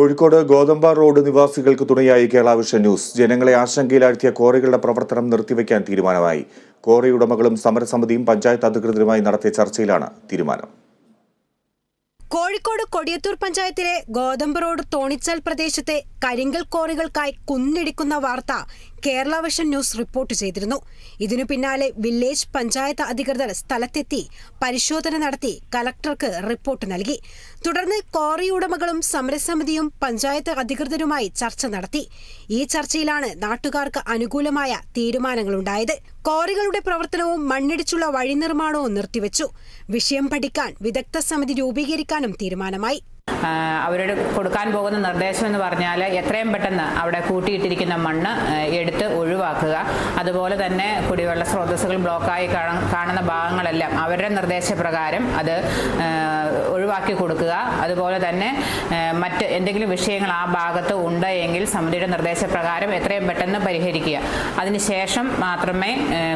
Kozhikode ഗോതമ്പ road നിവാസികൾക്ക് തുണയായി കേളാവിഷ news. ജനങ്ങളെ ആശങ്കയിലാഴ്ത്തിയ കോറികളുടെ പ്രവർത്തനം നിർത്തിവെക്കാൻ തീരുമാനമായി. കോറി ഉടമകളും സമരസമിതിയും പഞ്ചായത്ത് അധികൃതരുമായി നടത്തിയ ചർച്ചയിലാണ് തീരുമാനം. കോഴിക്കോട് കൊടിയത്തൂർ പഞ്ചായത്തിലെ ഗോതമ്പ് റോഡ് തോണിച്ചാൽ പ്രദേശത്തെ കരിങ്കൽ കോറികൾക്കായി കുന്നിടിക്കുന്ന വാർത്ത കേരള വിഷൻ ന്യൂസ് റിപ്പോർട്ട് ചെയ്തിരുന്നു. ഇതിനു പിന്നാലെ വില്ലേജ് പഞ്ചായത്ത് അധികൃതർ സ്ഥലത്തെത്തി പരിശോധന നടത്തി കലക്ടർക്ക് റിപ്പോർട്ട് നൽകി. തുടർന്ന് കോറി ഉടമകളും സമരസമിതിയും പഞ്ചായത്ത് അധികൃതരുമായി ചർച്ച നടത്തി. ഈ ചർച്ചയിലാണ് നാട്ടുകാർക്ക് അനുകൂലമായ തീരുമാനങ്ങളുണ്ടായത്. കോറികളുടെ പ്രവർത്തനവും മണ്ണിടിച്ചുള്ള വഴി നിർമ്മാണവും നിർത്തിവെച്ചു. വിഷയം പഠിക്കാൻ വിദഗ്ധ സമിതി രൂപീകരിക്കാനും തീരുമാനമായി. അവരോട് കൊടുക്കാൻ പോകുന്ന നിർദ്ദേശം എന്ന് പറഞ്ഞാൽ എത്രയും പെട്ടെന്ന് അവിടെ കൂട്ടിയിട്ടിരിക്കുന്ന മണ്ണ് എടുത്ത് ഒഴിവാക്കുക. അതുപോലെ തന്നെ കുടിവെള്ള സ്രോതസ്സുകൾ ബ്ലോക്കായി കാണ- കാണുന്ന ഭാഗങ്ങളെല്ലാം അവരുടെ നിർദ്ദേശപ്രകാരം അത് ഒഴിവാക്കി കൊടുക്കുക. അതുപോലെ തന്നെ മറ്റ് എന്തെങ്കിലും വിഷയങ്ങൾ ആ ഭാഗത്ത് ഉണ്ട് എങ്കിൽ സമിതിയുടെ നിർദ്ദേശപ്രകാരം എത്രയും പെട്ടെന്ന് പരിഹരിക്കുക. അതിനുശേഷം മാത്രമേ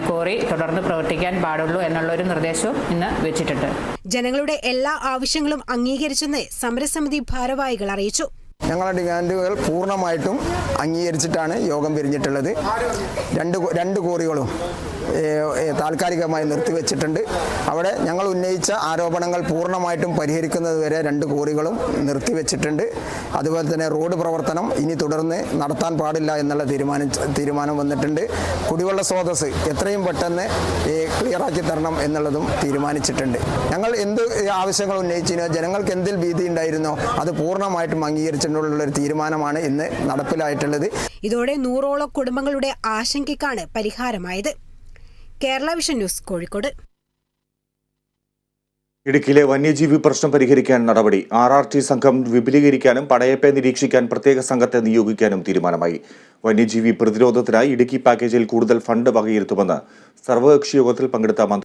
കോറി തുടർന്ന് പ്രവർത്തിക്കാൻ പാടുള്ളൂ എന്നുള്ളൊരു നിർദ്ദേശവും ഇന്ന് വെച്ചിട്ടുണ്ട്. ജനങ്ങളുടെ എല്ലാ ആവശ്യങ്ങളും അംഗീകരിച്ചെന്ന് സമരസമിതി ഭാരവാഹികൾ അറിയിച്ചു. ഞങ്ങളുടെ ഡിമാൻഡുകൾ പൂർണമായിട്ടും അംഗീകരിച്ചിട്ടാണ് യോഗം പിരിഞ്ഞിട്ടുള്ളത്. രണ്ട് രണ്ട് കോറികളും താൽക്കാലികമായി നിർത്തിവെച്ചിട്ടുണ്ട്. അവിടെ ഞങ്ങൾ ഉന്നയിച്ച ആരോപണങ്ങൾ പൂർണമായിട്ടും പരിഹരിക്കുന്നതുവരെ രണ്ട് കോറികളും നിർത്തിവെച്ചിട്ടുണ്ട്. അതുപോലെ തന്നെ റോഡ് പ്രവർത്തനം ഇനി തുടർന്ന് നടത്താൻ പാടില്ല എന്നുള്ള തീരുമാനം തീരുമാനം വന്നിട്ടുണ്ട്. കുടിവെള്ള സ്രോതസ് എത്രയും പെട്ടെന്ന് ക്ലിയറാക്കി തരണം എന്നുള്ളതും തീരുമാനിച്ചിട്ടുണ്ട്. ഞങ്ങൾ എന്ത് ആവശ്യങ്ങൾ ഉന്നയിച്ചിനോ ജനങ്ങൾക്ക് എന്തിൽ ഭീതി ഉണ്ടായിരുന്നോ അത് പൂർണമായിട്ടും അംഗീകരിച്ചിട്ടുള്ള ഒരു തീരുമാനമാണ് ഇന്ന് നടപ്പിലായിട്ടുള്ളത്. ഇതോടെ നൂറോളം കുടുംബങ്ങളുടെ ആശങ്കയ്ക്കാണ് പരിഹാരമായത്. Kerala vision news Kozhikode. ഇടുക്കിയിലെ വന്യജീവി പ്രശ്നം പരിഹരിക്കാൻ നടപടി. ആർ ആർ ടി സംഘം വിപുലീകരിക്കാനും പടയപ്പെ നിരീക്ഷിക്കാൻ പ്രത്യേക സംഘത്തെ നിയോഗിക്കാനും തീരുമാനമായി. വന്യജീവി പ്രതിരോധത്തിനായി ഇടുക്കി പാക്കേജിൽ കൂടുതൽ ഫണ്ട് വകയിരുത്തുമെന്ന് സർവകക്ഷി യോഗത്തിൽ പങ്കെടുത്ത മന്ത്രി